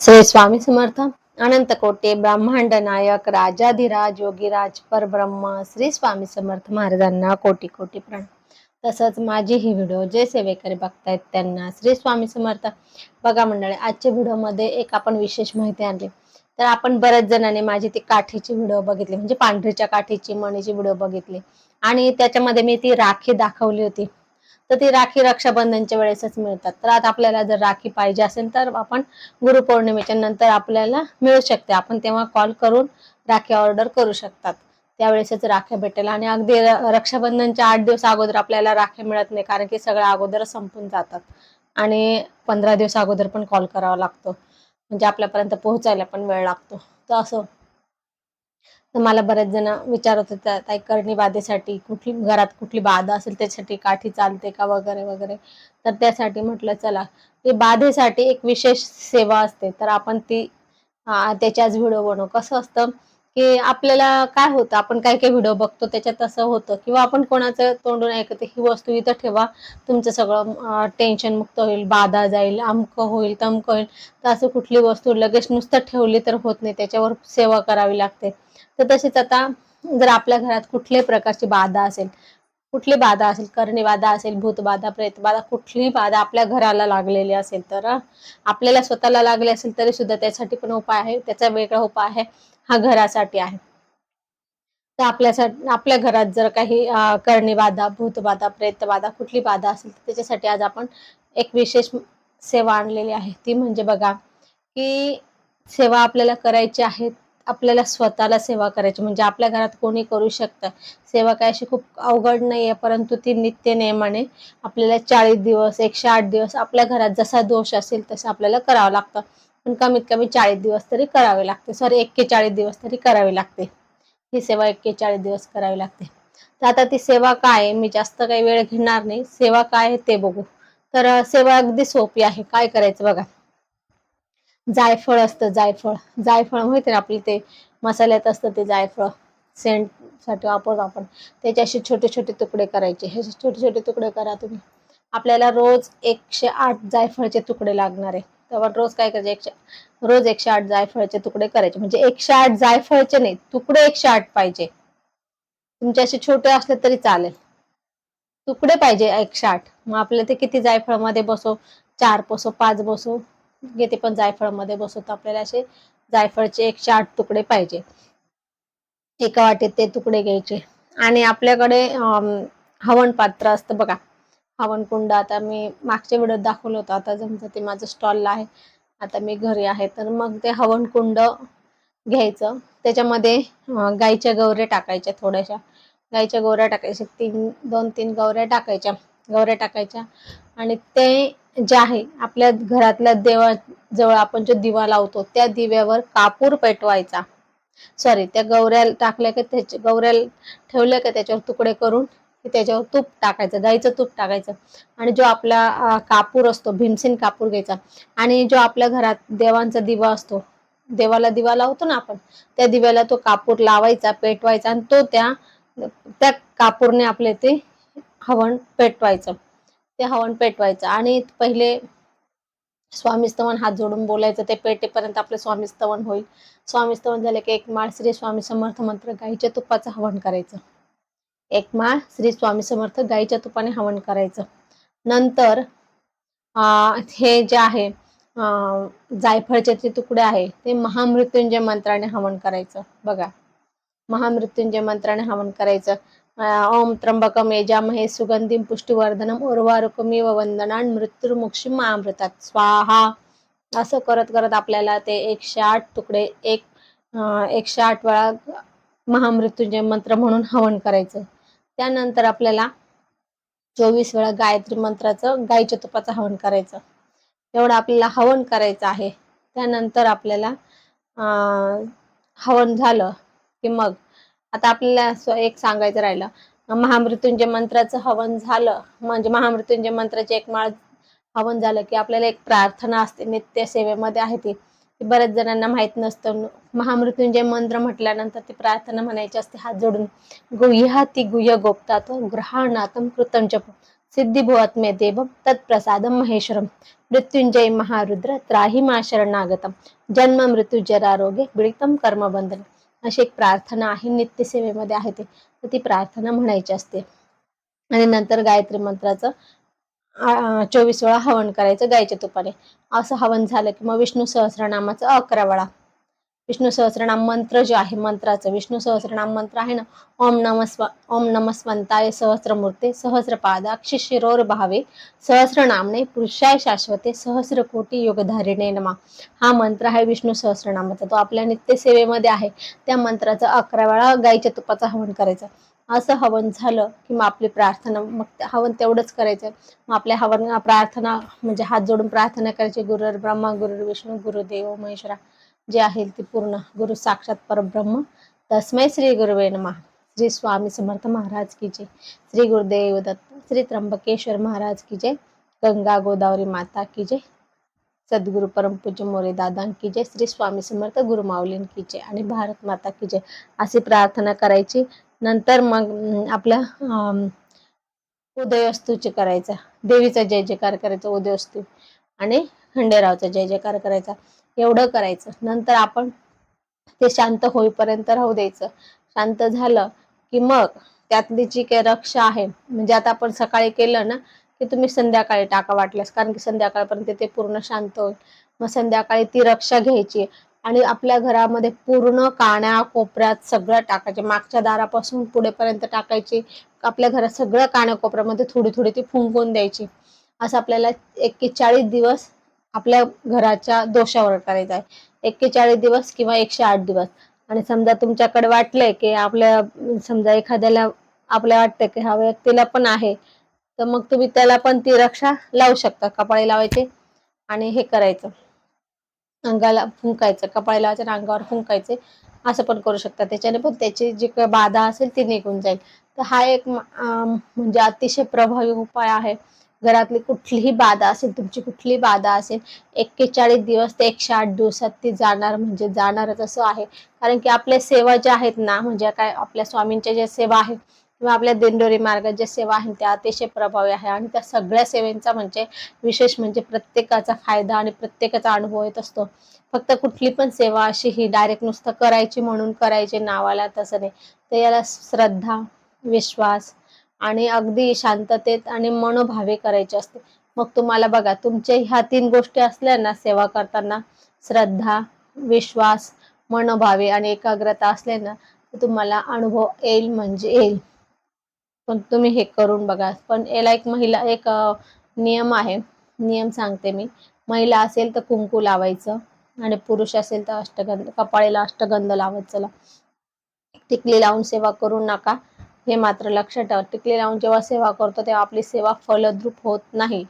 श्री स्वामी समर्थ अनंत कोटे ब्रह्मांड नायक राजाधिराज योगीराज परब्रह्म श्री स्वामी समर्थ महाराजांना कोटी कोटी प्रण तसंच माझी ही व्हिडिओ जे सेवेकरी बघतायत त्यांना श्री स्वामी समर्थ. बघा मंडळी आजच्या व्हिडिओमध्ये एक आपण विशेष माहिती आणली. तर आपण बऱ्याच जणांनी माझी ती काठीची व्हिडिओ बघितली म्हणजे पांढरीच्या काठीची मणीची व्हिडिओ बघितली. आणि त्याच्यामध्ये मी ती राखी दाखवली होती. तर ती राखी रक्षाबंधनच्या वेळेसच मिळतात. तर आता आपल्याला जर राखी पाहिजे असेल तर आपण गुरुपौर्णिमेच्या नंतर आपल्याला मिळू शकते. आपण तेव्हा कॉल करून राखी ऑर्डर करू शकतात. त्यावेळेसच राख्या भेटेल आणि अगदी र- रक्षाबंधनच्या आठ दिवस अगोदर आपल्याला राख्या मिळत नाही कारण की सगळ्या अगोदर संपून जातात. आणि पंधरा दिवस अगोदर पण कॉल करावा लागतो. म्हणजे आपल्यापर्यंत पोहोचायला पण वेळ लागतो. तर असं तर मला बरेच जण विचारत होते ताई करणी बाधेसाठी कुठली घरात कुठली बाधा असेल त्यासाठी काठी चालते का वगैरे वगैरे? तर त्यासाठी म्हटलं चला ते बाधेसाठी एक विशेष सेवा असते तर आपण ती आ, त्याच्याच व्हिडिओ बनवू. कसं असतं की आपल्याला काय होतं आपण काय काय व्हिडिओ बघतो त्याच्यात असं होतं. किंवा आपण कोणाचं तोंडून ऐकतो ही वस्तू इथं ठेवा. तुमचं सगळं टेन्शन मुक्त होईल बाधा जाईल अमकं होईल तमकं होईल. तर असं कुठली वस्तू लगेच नुसतं ठेवली तर होत नाही त्याच्यावर सेवा करावी लागते. तर तसेच आता जर आपल्या घरात कुठल्याही प्रकारची बाधा असेल कुठली बाधा असेल करणी बाधा असेल भूतबाधा प्रेतबाधा कुठलीही बाधा आपल्या घराला लागलेली असेल तर आपल्याला स्वतःला लागले असेल तरी सुद्धा त्यासाठी पण उपाय आहे. त्याचा वेगळा उपाय आहे हा घरासाठी आहे. तर आपल्यासाठी आपल्या घरात जर काही अं, बाधा भूतबाधा प्रेतबाधा कुठली बाधा असेल तर त्याच्यासाठी आज आपण एक विशेष सेवा आणलेली आहे. ती म्हणजे बघा की सेवा आपल्याला करायची आहे आपल्याला स्वतःला सेवा करायची म्हणजे आपल्या घरात कोणी करू शकतं. सेवा काय अशी खूप अवघड नाही आहे परंतु ती नित्य नियमाने आपल्याला चाळीस दिवस एकशे आठ दिवस आपल्या घरात जसा दोष असेल तसं आपल्याला करावं लागतं. पण कमीत कमी चाळीस दिवस तरी करावे लागते. सॉरी एक्केचाळीस दिवस तरी करावी लागते. ही सेवा एक्केचाळीस दिवस करावी लागते. तर आता ती सेवा काय आहे? मी जास्त काही वेळ घेणार नाही. सेवा काय आहे ते बघू. तर सेवा अगदी सोपी आहे. काय करायचं बघा. जायफळ असतं जायफळ. जायफळ माहिती ना आपली ते मसाल्यात असतं ते जायफळ. सेंटसाठी वापरतो आपण. त्याचे असे छोटे छोटे तुकडे करायचे. हे छोटे छोटे तुकडे करा तुम्ही. आपल्याला रोज एकशे आठ जायफळचे तुकडे लागणार आहे. तेव्हा रोज काय करायचे? एकशे रोज एकशे आठ जायफळचे तुकडे करायचे. म्हणजे एकशे आठ जायफळचे नाही तुकडे एकशे आठ पाहिजे. तुमचे असे छोटे असले तरी चालेल. तुकडे पाहिजे एकशे आठ. मग आपल्याला ते किती जायफळमध्ये बसो? चार बसो पाच बसो? घेते पण जायफळमध्ये बसवतो आपल्याला असे. जायफळचे एकशे आठ तुकडे पाहिजे. एका वाटेत ते तुकडे घ्यायचे. आणि आपल्याकडे हवन पात्र असतं बघा. हवन कुंड आता मी मागच्या व्हिडिओत दाखवलं होतं. आता जमतं ते माझं स्टॉलला आहे. आता मी घरी आहे. तर मग ते हवन कुंड घ्यायचं. त्याच्यामध्ये गाईच्या गवऱ्या टाकायच्या थोड्याशा. गाईच्या गवऱ्या टाकायच्या. तीन दोन तीन गवऱ्या टाकायच्या. गवऱ्या टाकायच्या. आणि ते जे आहे आपल्या घरातल्या देवाजवळ आपण जो दिवा लावतो त्या दिव्यावर कापूर पेटवायचा. सॉरी त्या गवऱ्या टाकल्या का त्याच्या गवऱ्या ठेवल्या का त्याच्यावर तुकडे करून त्याच्यावर तूप टाकायचं गाईचं तूप टाकायचं. आणि जो आपला कापूर असतो भीमसेन कापूर घ्यायचा. आणि जो आपल्या घरात देवांचा दिवा असतो देवाला दिवा लावतो ना आपण त्या दिव्याला तो कापूर लावायचा पेटवायचा आणि तो त्या त्या कापूरने आपले ते हवन पेटवायचं. ते हवन पेटवायचं. आणि पहिले स्वामीस्तवन हात जोडून बोलायचं ते पेटेपर्यंत आपलं स्वामीस्तवन होईल. स्वामीस्तवन झाले की एक माळ श्री स्वामी समर्थ मंत्र गाईच्या तुपाचं हवन करायचं. एक माळ श्री स्वामी समर्थ गाईच्या तुपाने हवन करायचं. नंतर हे जे आहे जायफळचे जे तुकडे आहे ते महामृत्युंजय मंत्राने हवन करायचं. बघा महामृत्युंजय मंत्राने हवन करायचं. अं, ओम त्र्यंबकम यजामहे सुगंधिम पुष्टिवर्धनम वंदना वंदनान मृत्युर्मुक्षी महामृतात स्वाहा असं करत करत आपल्याला ते एकशे आठ तुकडे एक एकशे आठ वेळा महामृत्युंजय मंत्र म्हणून हवन करायचं. त्यानंतर आपल्याला चोवीस वेळा गायत्री मंत्राचं गायीच्या तुपाचं हवन करायचं. एवढं आपल्याला हवन करायचं आहे. त्यानंतर आपल्याला अं, हवन झालं की मग आता आपल्याला एक सांगायचं राहिलं. महामृत्युंजय मंत्राचं हवन झालं. म्हणजे महामृत्युंजय मंत्राची एक माळ हवन झालं की आपल्याला एक प्रार्थना असते नित्य सेवेमध्ये आहे ती. बऱ्याच जणांना माहीत नसतं. महामृत्युंजय मंत्र म्हटल्यानंतर ती प्रार्थना म्हणायची असते हात जोडून. गुह्या ती गुह्य गोप्तात ग्रहाणातम कृतम जप. सिद्धी भुवात्मे देवम तत्प्रसादम महेश्वरम मृत्युंजय महारुद्र त्राही मा शरणागतम जन्म मृत्यू जरारोग्य पीडितम कर्मबंधन अशी एक प्रार्थना आहे नित्यसेवेमध्ये आहे ते. तर ती प्रार्थना म्हणायची असते. आणि नंतर गायत्री मंत्राचं चोवीस वेळा हवन करायचं गायच्या तुपाने. असं हवन झालं की मग विष्णू सहस्रनामाचं अकरा वेळा. विष्णू सहस्रनाम मंत्र जे आहे मंत्राचं विष्णू सहस्रनाम मंत्र आहे ना ओम नमस्व ओम नमस्वंताय सहस्रमूर्ते सहस्रपादाक्षी शिरोर भावे सहस्रनामने पुरुषाय शाश्वते सहस्र कोटी योगधारिणे नमा. हा मंत्र आहे विष्णू सहस्रनामाचा तो आपल्या नित्यसेवेमध्ये आहे. त्या मंत्राचा अकरा वेळा गाईच्या तुपाचा हवन करायचा. असं हवन झालं की मग आपली प्रार्थना मग हवन तेवढंच करायचं. मग आपल्या हवन प्रार्थना म्हणजे हात जोडून प्रार्थना करायची गुरुर ब्रह्मा गुरुर विष्णू गुरुदेव महेश्वरा. जे आहे ते पूर्ण गुरु साक्षात परब्रह्म. तस्मै श्री गुरुवे नमा. श्री स्वामी समर्थ महाराज की जय. श्री गुरुदेव दत्त श्री त्र्यंबकेश्वर महाराज की जय. गंगा गोदावरी माता की जय. सद्गुरु परमपूज्य मोरे दादां की जय. श्री स्वामी समर्थ गुरुमाऊलीं की जय आणि भारत माता की जय अशी प्रार्थना करायची. नंतर मग आपल्या उदयस्तूचे करायचा. देवीचा जय जयकार करायचा उदयस्तू आणि खंडेरावचा जय जयकार करायचा एवढं करायचं. नंतर आपण ते शांत होईपर्यंत राहू द्यायचं. शांत झालं की मग त्यातली जी काही रक्षा आहे म्हणजे आता आपण सकाळी केलं ना की तुम्ही संध्याकाळी टाका वाटल्यास कारण की संध्याकाळपर्यंत ते पूर्ण शांत होईल. मग संध्याकाळी ती रक्षा घ्यायची आणि आपल्या घरामध्ये पूर्ण काण्या कोपऱ्यात सगळं टाकायचे. मागच्या दारापासून पुढेपर्यंत टाकायची. आपल्या घरात सगळ्या काण्या कोपऱ्यामध्ये थोडी थोडी ती फुंकून द्यायची. असं आपल्याला एक्केचाळीस दिवस आपल्या घराच्या दोषावर करायचा आहे. एक्केचाळीस दिवस किंवा एकशे आठ दिवस. आणि समजा तुमच्याकडे वाटलंय की आपल्या समजा एखाद्याला आपल्या वाटतं की हा व्यक्तीला पण आहे तर मग तुम्ही त्याला पण ती रक्षा लावू शकता कपाळी लावायचे आणि हे करायचं. अंगाला फुंकायचं कपाळी लावायचं आणि अंगावर फुंकायचे असं पण करू शकता. त्याच्याने पण त्याची जी काही बाधा असेल ती निघून जाईल. तर हा एक म्हणजे अतिशय प्रभावी उपाय आहे. घरातली कुठलीही बाधा असेल तुमची कुठली बाधा असेल एक्केचाळीस दिवस ते एकशे आठ दिवसात ती जाणार म्हणजे जाणारच असं आहे. कारण की आपल्या सेवा ज्या आहेत ना म्हणजे काय आपल्या स्वामींच्या ज्या सेवा आहेत किंवा आपल्या दिंडोरी मार्गात ज्या सेवा आहेत त्या अतिशय प्रभावी आहे आणि त्या सगळ्या सेवेंचा म्हणजे विशेष म्हणजे प्रत्येकाचा फायदा आणि प्रत्येकाचा अनुभव येत असतो. फक्त कुठली पण सेवा अशी ही डायरेक्ट नुसतं करायची म्हणून करायची नावाला तसं नाही. तर याला श्रद्धा विश्वास आणि अगदी शांततेत आणि मनोभावे करायचे असते. मग तुम्हाला बघा तुमच्या ह्या तीन गोष्टी असल्या ना सेवा करताना श्रद्धा विश्वास मनोभावे आणि एकाग्रता असले ना तुम्हाला अनुभव येईल म्हणजे येईल. पण तुम्ही हे करून बघा. पण याला एक महिला एक नियम आहे. नियम सांगते मी. महिला असेल तर कुंकू लावायचं आणि पुरुष असेल तर अष्टगंध कपाळीला अष्टगंध लावत चला. टिकली लावून सेवा करू नका. हे मात्र लक्षात ठेवा. टिकली लावून जेव्हा सेवा करतो तेव्हा आपली सेवा फलद्रूप होत नाही.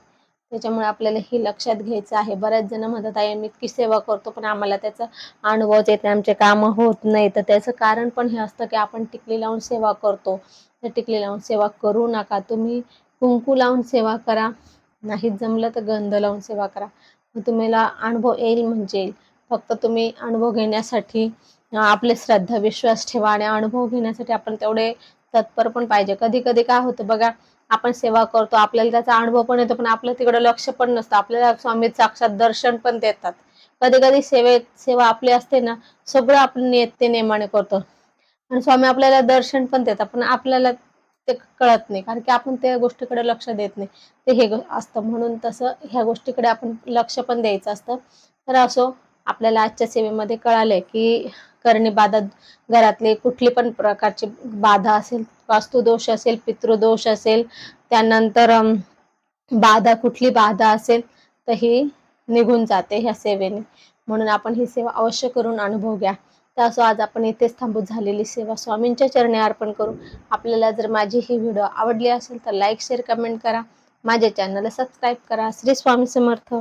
त्याच्यामुळे आपल्याला हे लक्षात घ्यायचं आहे. बऱ्याच जण म्हणतात आहे मी इतकी सेवा करतो पण आम्हाला त्याचा अनुभव येत नाही. आमचे कामं होत नाही. तर त्याचं कारण पण हे असतं की आपण टिकली लावून सेवा करतो. तर टिकली लावून सेवा करू नका. तुम्ही कुंकू लावून सेवा करा. नाही जमलं तर गंध लावून सेवा करा. मग तुम्हाला अनुभव येईल म्हणजे येईल. फक्त तुम्ही अनुभव घेण्यासाठी आपले श्रद्धा विश्वास ठेवा आणि अनुभव घेण्यासाठी आपण तेवढे तत्पर पण पाहिजे. कधी कधी काय होतं बघा आपण सेवा करतो आपल्याला त्याचा अनुभव पण येतो पण आपलं तिकडे लक्ष पण नसतं. आपल्याला स्वामी साक्षात दर्शन पण देतात. कधी कधी सेवेत सेवा आपली असते ना सगळं आपण नियत्ते नेमाने करतो. आणि स्वामी आपल्याला दर्शन पण देतात पण आपल्याला ते कळत नाही. कारण की आपण त्या गोष्टीकडे लक्ष देत नाही. ते हे असतं. म्हणून तसं ह्या गोष्टीकडे आपण लक्ष पण द्यायचं असतं. तर असो आपल्याला आजच्या सेवेमध्ये कळालंय की करणे बाधा घरातले कुठली पण प्रकारची बाधा असेल वास्तुदोष असेल पितृदोष असेल त्यानंतर बाधा कुठली बाधा असेल तर ही निघून जाते ह्या सेवेने. म्हणून आपण ही सेवा अवश्य करून अनुभव घ्या. तर असं आज आपण इथेच थांबून झालेली सेवा स्वामींच्या चरणी अर्पण करू. आपल्याला जर माझी ही व्हिडिओ आवडली असेल तर लाईक शेअर कमेंट करा. माझ्या चॅनलला सबस्क्राईब करा. श्री स्वामी समर्थ.